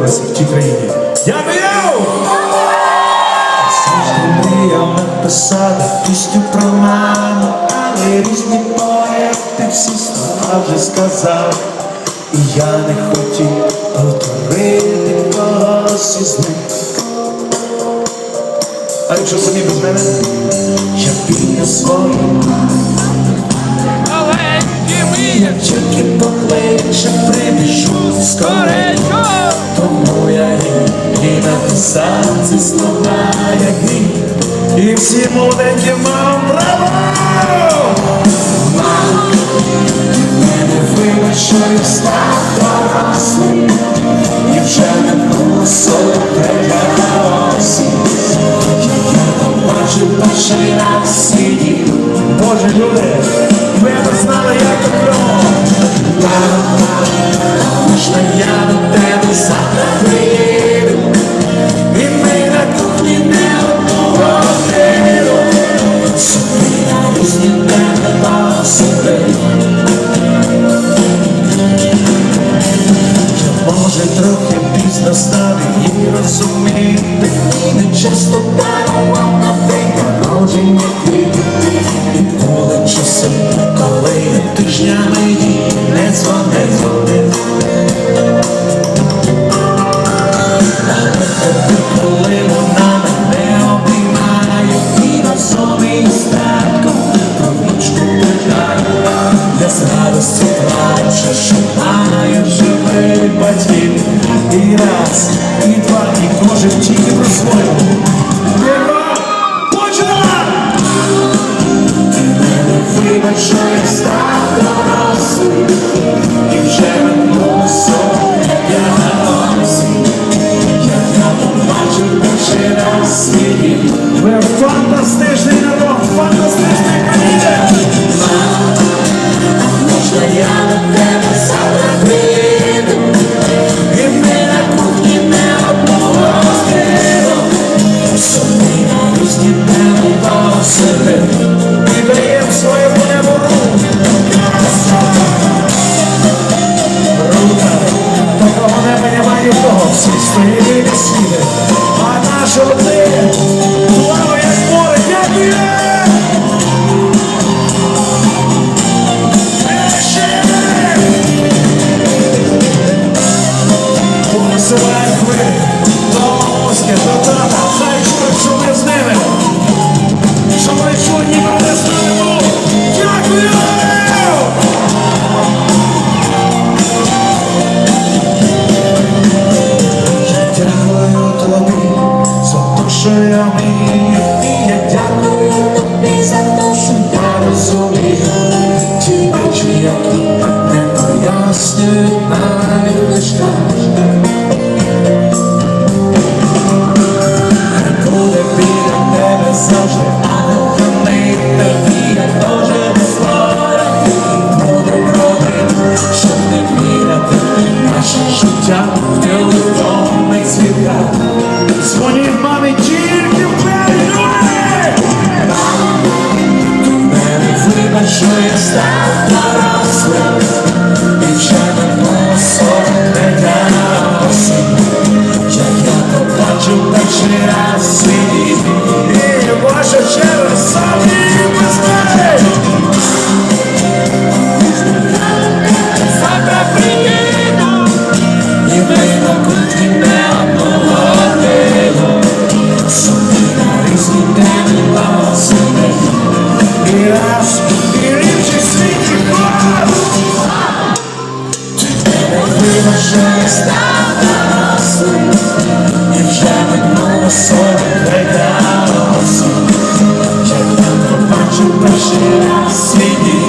народилися в тій країні. Дякую! Написати пісню про маму, але різні поети всі слова вже сказав. І я не хотів повторити когось із них. А якщо самі без мене? Я біля своїх, Мій, як тільки покличе, прибіжу скоренько. Тому я і написав ці слова, як. І всі молоденькі мам, браво! Мене вибач, що я став дорослим, і вже минуло сорок третя осінь. Я побачив перший раз Можна я до тебе завтра і ми на кухні не одну годину. Собі на різні тебе посидимо. Я може трохи пізно став і не часто дарував на день народження квіти. І часи, коли я тижнями Посилай хвилі, до Москви, до тата, хай чують, що ми з ними. Що ми чують, ніби не стоїмо. Tonight, вже став дорослим, і вже минуло сорок гайда осіб, як я побачив перший раз свій